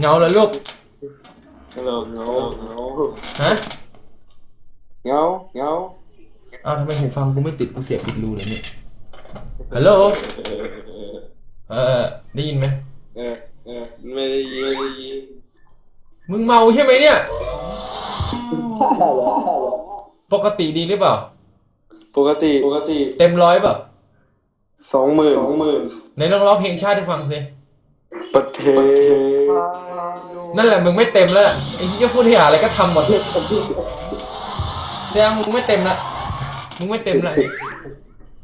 เงาเหรอลูกฮัลโหลเงาเงาฮะเงาเงาอ้าวทำไมหูฟังกูไม่ติดกูเสียบปิดรูเลยเนี่ยฮัลโหลเออได้ยินไหมเออเออไม่ได้ยินไม่ได้ยินมึงเมาใช่ไหมเนี่ยปกติดีหรือเปล่า ปกติ ปกติ เต็มร้อยเปล่าสองหมื่นสองหมื่นไหนลองร้องเพลงชาติให้ฟังสิ ประเทศนั่นแหละมึงไม่เต็มแล้วไอ้ที่จะพูดที่อะไรก็ทำหมดแสดงมึงไม่เต็มละมึงไม่เต็มละ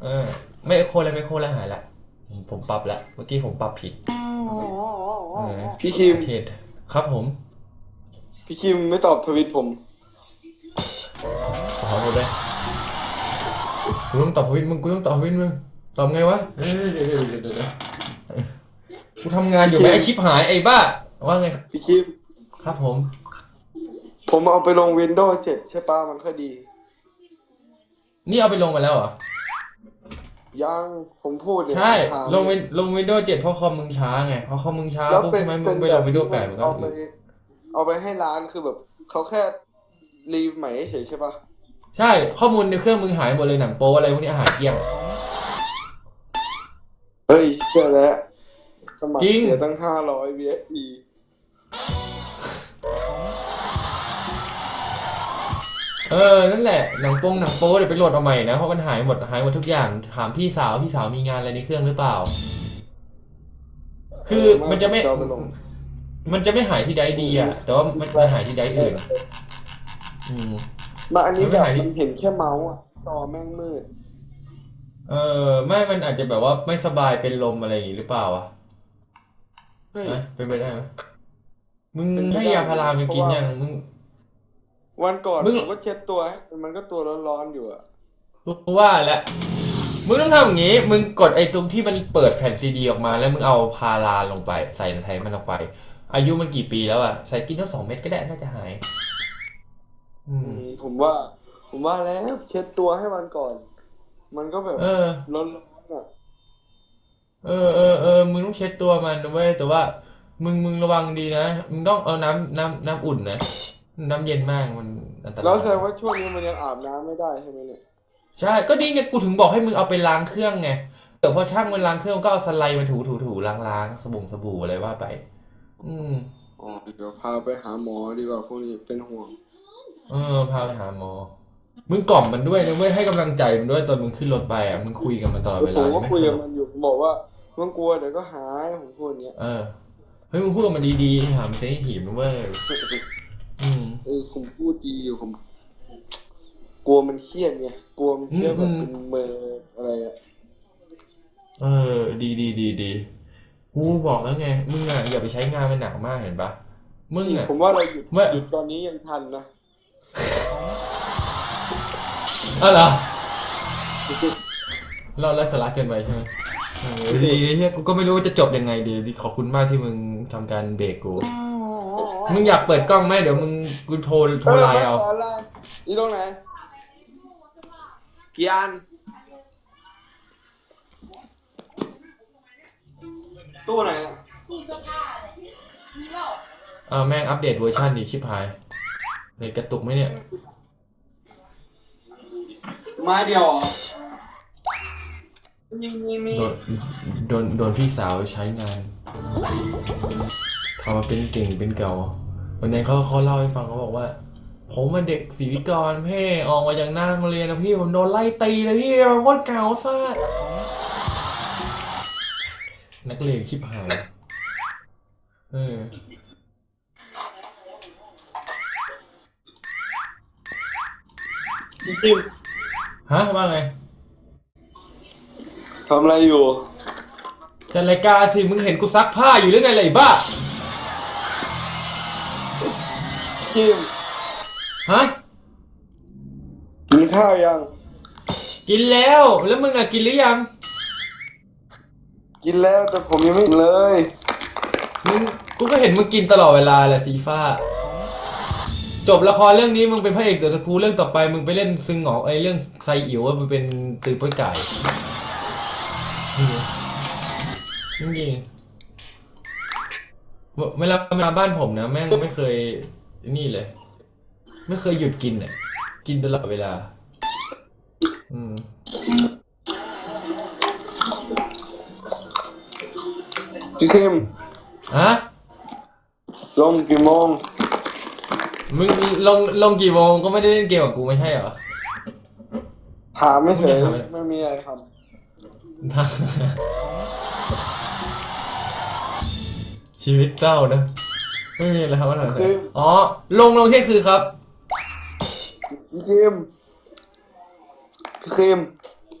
เออ ไม่โคแล้วไม่โคแล้วหายละผมผมปรับละเมื่อกี้ผมปรับผิดเออพี่คิมประเทศครับผม พี่คิมไม่ตอบทวิตผมขอโทษด้วยกูต้องตอบทวิตมึงกูต้องตอบทวิตมึงตอบไงวะเออเดี๋ยวเดี๋ยวเดี๋ยวเดี๋ยวเดี๋ยว กูทำงานอยู่ไหมไอชิปหายไอ้บ้า ว่าไงพี่คิมครับผม ผมเอาไปลง Windows 7 ใช่ปะมันค่อยดี นี่เอาไปลงมาแล้วเหรอ ยังผมพูดเนี่ยใช่ ถามลงวินลงวินโดว์เจ็ดเพราะคอมมึงช้าไงเพราะคอมมึงช้าแล้วปุ๊บเป็นทำไมมึเป็งนไปแบลบงวินโดว์แปดมันก็เอาไป เอาไปให้ร้านคือแบบเขาแค่รีใหม่เฉยใช่ปะใช่ ข้อมูลในเครื่องมึงหายหมดเลยหนังโป๊อะไรพวกนี้หายเกลี้ยง เฮ้ยเชื่อแล้ว สมัครจริง เสียตั้งห้าร้อย VIP เออ นั่นแหละ หนังโป้งหนังโป๊เดี๋ยวไปโหลดเอาใหม่นะ เพราะมันหายหมด หายหมดทุกอย่าง ถามพี่สาว พี่สาวมีงานอะไรในเครื่องหรือเปล่า คือมันจะไม่เออไปลงมันจะไม่หายที่ใดดีอะ แต่ว่ามันจะหายที่ใดอื่น อืม มาอันนี้ไม่แบบหายดิมันเห็นแค่เมาส์อะจอแม่งมืด เออ ไม่ มันอาจจะแบบว่าไม่สบายเป็นลมอะไรอย่างงี้หรือเปล่าอะเฮ้ย นะเป็นไปได้ไหมมึงเป็นไปได้ให้ยาพารามันกินเพราะว่ายังมึง วันก่อนมึง ผมก็เช็ดตัวให้มันก็ตัวร้อนๆอยู่อะกูว่าแล้วมึงต้องทำอย่างงี้ มึงกดไอ้ตรงที่มันเปิดแผ่นซีดีออกมา แล้วมึงเอาพาราลงไป ใส่ในไทยมันลงไป อายุมันกี่ปีแล้วอะ ใส่กินทั้งสองเม็ดก็ได้น่าจะหาย อือืมมผมว่า ผมว่าแล้วเช็ดตัวให้มันก่อน มันก็แบบเออ ร้อนๆอะ เออเออเออมึงต้องเช็ดตัวมันนะเว้ยแต่ว่า มึงมึงระวังดีนะ มึงต้องเอาน้ำน้ำน้ำอุ่นนะ น้ำเย็นมากมันอันตราย แล้วแสดงว่าช่วงนี้มันยังอาบน้ำไม่ได้ใช่ไหมเนี่ยใช่ ก็นี่ไงกูถึงบอกให้มึงเอาไปล้างเครื่องไง แต่พอช่างมันล้างเครื่องก็เอาสไลด์มาถูถูถูล้างล้างสบู่สบู่อะไรว่าไป อืม อ๋อเดี๋ยวพาไปหาหมอดีกว่าพวกนี้เป็นห่วง เออ พาไปหาหมอ มึงกล่อมมันด้วยนะเว้ยให้กำลังใจมันด้วยตอนมึงขึ้นรถไปอะ มึงคุยกับมันตลอดแล้วเวผลามก็ไม่คุยสกับนุกมันอยู่ผมบอกว่า ไมันกลัวเดี๋ยวก็หายผมพูดอย่างเงี้ยเออเฮ้ยมึงพูดกับมันดีๆหามเซหีบนะเว้ยอืมเออผมพูดดีอยู่ผม กลัวมันเครียดไงกลัวมันเครียดแบบอืมเป็นเมออะไรอะเออ ดีดีดีดีกูบอกแล้วไงมึงอะอย่าไปใช้งานมันหนักมากเห็นปะมึงพี่อะผมว่าเราหยุดเมื่อหยุดตอนนี้ยังทันนะอ้าวเหรอเราไร้สาระเกินไปใช่ไหม เออดีเฮียกูก็ไม่รู้ว่าจะจบยังไงดีดีขอบคุณมากที่มึงทำการเบรกกู มึงอยากเปิดกล้องไหมเดี๋ยวมึงกูโทรโทรไลน์เอา ออนไลน์นี่ตรงไหนกี่อันตู้ไหนอะนี่เสื้อผ้าเลยมีเปล่าอ่าแม่งอัปเดตเวอร์ชันดีชิบหายเน็ตกระตุกไหมเนี่ย ไม้เดียวเหรอ มีมีมีโดนโดนโดนพี่สาวใช้งานทำมาเป็นเก่งเป็นเก่า วันนี้นเขาเขาเล่าให้ฟังเขาบอกว่า ผมมาเด็กศรีวิกรพี่ออกมาจากหน้าโรงเรียนนะพี่ผมโดนไล่ตีเลยพี่โคตรเก่าซะนักเลงชิบหายเออจริงฮะว่าไง ทำอะไรอยู่ จัดรายการสิ มึงเห็นกูซักผ้าอยู่หรือไงล่ะไอ้บ้า จิมฮะ กินข้าวยัง กินแล้ว แล้วมึงอะกินหรือยัง กินแล้วแต่ผมยังไม่กินเลย มึง กูก็เห็นมึงกินตลอดเวลาแหละสีฟ้า จบละครเรื่องนี้มึงเป็นพระเอกเดอะสกูเรื่องต่อไปมึงไปเล่นซึงเหงาไอเรื่องไซอิ๋วว่ามึงเป็นตือป้อยไก่ จริงๆเวลามาบ้านผมนะแม่งไม่เคยนี่เลย ไม่เคยหยุดกินเนี่ยกินตลอดเวลา อืมพี่คิมฮะลงกี่โมงมึงลงลงกี่โมงก็ไม่ได้เล่นเกมกับกูไม่ใช่เหรอถามไม่เถอะไม่ถามเลยไม่มีอะไรท ชีวิตเศร้านะ ไม่มีอะไรครับว่าหน่อยคืออ๋อ ลงลงเที่ยงคืนครับำพี่คิมพี่คิม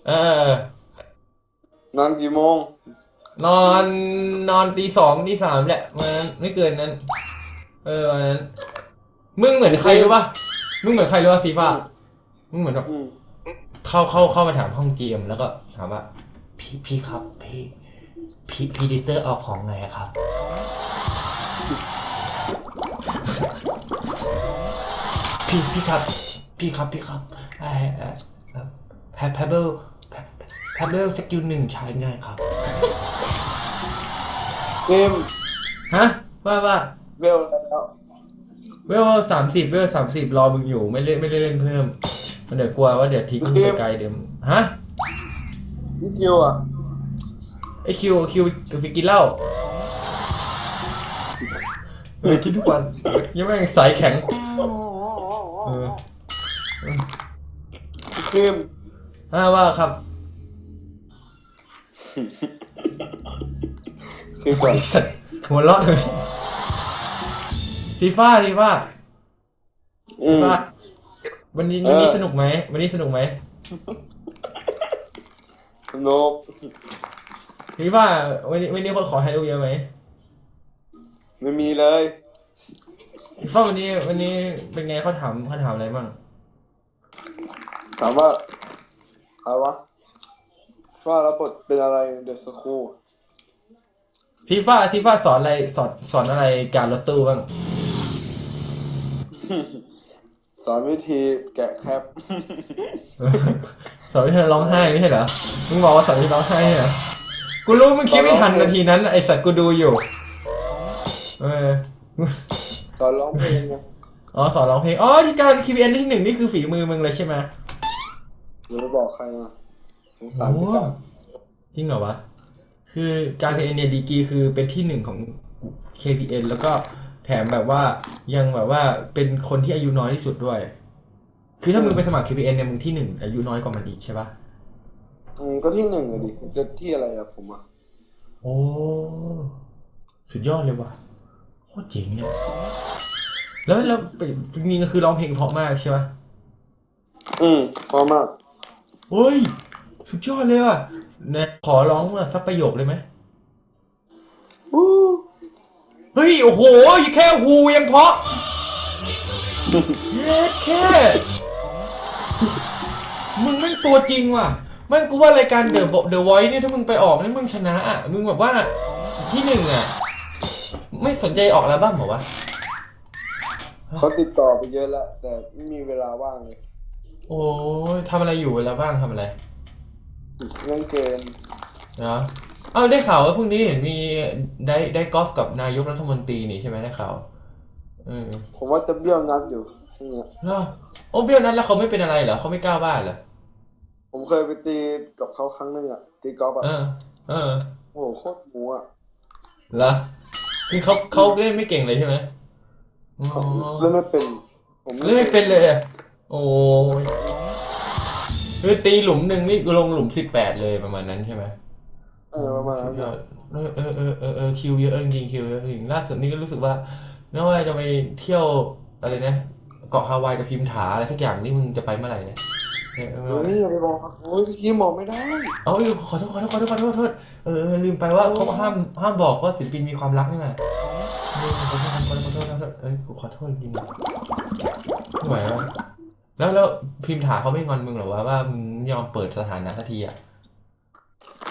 เออนอนกี่โมง นอนนอนตีสองตีสามแหละวันนั้นไม่เกินนั้น เออวันนั้นมึงเหมือนใครรู้ป่ะมึงเหมือนใครรู้ป่ะฟีฟ่ามึงเหมือนแบบอืมเข้าเข้าเข้ามาถามห้องเกมแล้วก็ถามว่า พี่พี่ครับพี่พี่พีดิเตอร์ออกของไงอะครับ พี่พี่ครับ พี่ครับพี่ครับไอ้แพพเบิลแพเบิลสกิลหนึ่งใช้ไงครับคิมฮะ ว่าว่าเวลแล้วเวลสามสิบเวลสามสิบรอมึงอยู่ไม่เล่นไม่ได้เล่นเพิ่มมันเดี๋ยวกลัวว่าเดี๋ยวทิ้งมึงไปไกลเดี๋ยวฮะ พี่คิวอะไอคิวคิวไปกินเหล้าเออกินทุกวันยังแม่งสายแข็งเออพี่คิมฮ่าว่าครับคือก่อนไอสัตว์หัวเราะเลยซีฟ้าซีฟ้าอืม ว่าวันนี้เออวันนี้สนุกไหมวันนี้สนุกไหมส นุกซีฟ้าวันนี้วันนี้คนขอให้ลูกเยอะไหมไม่มีเลยซีฟ้าวันนี้วันนี้เป็นไงเขาถามเขาถามอะไรบ้างถามว่าอะไรวะว่าแล้วบทเป็นอะไรเดอะสคูซีฟ้าซีฟ้าสอนอะไรสอนสอนอะไรการรถตู้บ้างส อนวิธีแกะแคป สอนวิธีร้องไห้ไม่ใช่เหรอ มึงบอกว่าสอนวิธีร้องไห้เหรอ กูรู้มึงคิดไม่ทันนาทีนั้นไอสัตว์กูดูอยู่ เออ สอนร้องเพลงไงอ๋อสอนร้องเพลง อ๋อที่การ KPN ที่หนึ่งนี่คือฝีมือมึงเลยใช่ไหมอย่าไปบอกใครนะสงสารโอ้พี่การจริงเหรอวะ คือการ KPN เนี่ยดีกรีคือเป็นที่หนึ่งของ KPN แล้วก็แถมแบบว่ายังแบบว่าเป็นคนที่อายุน้อยที่สุดด้วย คือถ้ามึงไปสมัคร KPN เนี่ยมึงที่หนึ่งอายุน้อยกว่ามันอีกใช่ปะอืมก็ที่หนึ่งอะดิจะที่อะไรอะผมอะโอ้สุดยอดเลยว่ะโคตรเจ๋งเนี่ยแล้วแล้วจริงๆก็คือร้องเพลงเพราะมากใช่ปะอืมพอมากเฮ้ย สุดยอดเลยว่ะนะขอร้องมาสักประโยคเลยไหมวู้ เฮ้ย โอ้โห แค่ฮูยังเพราะเย็ดแค่ มึงแม่งตัวจริงว่ะแม่งกูว่ารายการเดอะเดอะไวท์เนี่ยถ้ามึงไปออกนี่มึงชนะอะ มึงแบบว่าที่หนึ่งอะ ไม่สนใจออกแล้วบ้างเหรอวะ เขาติดต่อไปเยอะแล้ว แต่ไม่มีเวลาว่างเลยโอ้ยทำอะไรอยู่เวลาบ้างทำอะไร เล่นเกมนะ เอาได้ข่าวว่าพรุ่งนี้เห็นมีได้ได้กอล์ฟกับนายกรัฐมนตรีนี่ใช่ไหมได้ข่าวเออผมว่าจะเบี้ยวนัดอยู่อย่างเงี้ยเหรอโอ้เบี้ยวนั้นแล้วเขาไม่เป็นอะไรเหรอเขาไม่กล้าบ้านเหรอผมเคยไปตีกับเขาครั้งหนึงอะตีกอล์ฟอะเออ เออโอ้โหโคตรหมูอะเหรอคือเขาเขาเล่นไม่เก่งเลยใช่ไหมอ๋อผมเล่นไม่เป็น ผมเล่นไม่เป็นเลยอะโอ้ยคือตีหลุมหนึ่งนี่ลงหลุมสิบแปดเลยประมาณนั้นใช่ไหม เออประมาณสุนั้ดนยอดเออเออเออเออเออคิวเยอะจริงๆคิวเยอะจริงล่าสุดนี้ก็รู้สึกว่าไม่ว่าจะไปเที่ยวอะไรนะเกาะฮาวายกับพิมถาอะไรสักอย่างนี่มึงจะไปเมื่อไหร่เนี่ยเออเออเฮ้ยอย่าไปบอกโอ้ยพี่กี้บอกไม่ได้เอาอีกขอโทษขอโทษขอโทษขอโทษขอโทษเออเออลืมไปว่าเขาห้ามห้ามบอกว่าศิลปินมีความรักนี่ไงเออขอโทษขอโทษขอโทษขอโทษเอ้ยกูขอโทษจริงๆไม่ไหวแล้วแล้วแล้วพิมถาเขาไม่งอนมึงเหรอวะว่ามึงไม่ยอมเปิดสถานะสักทีอะ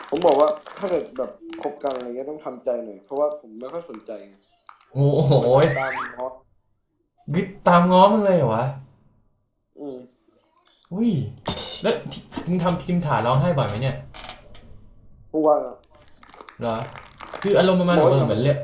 ผมบอกว่าถ้าเกิดแบบคบกันอะไรเงี้ยต้องทำใจหน่อยเพราะว่าผมไม่ค่อยสนใจไงโอ้โหยตามเพราะยึดตามง้อมึงเลยเหรอวะ อืมอุ้ย แล้วที่มึงทำพิมถาร้องไห้บ่อยไหมเนี่ย ทุกวันอะเหรอ คืออารมณ์ประมาณโอ้ยเออเหมือนเรียก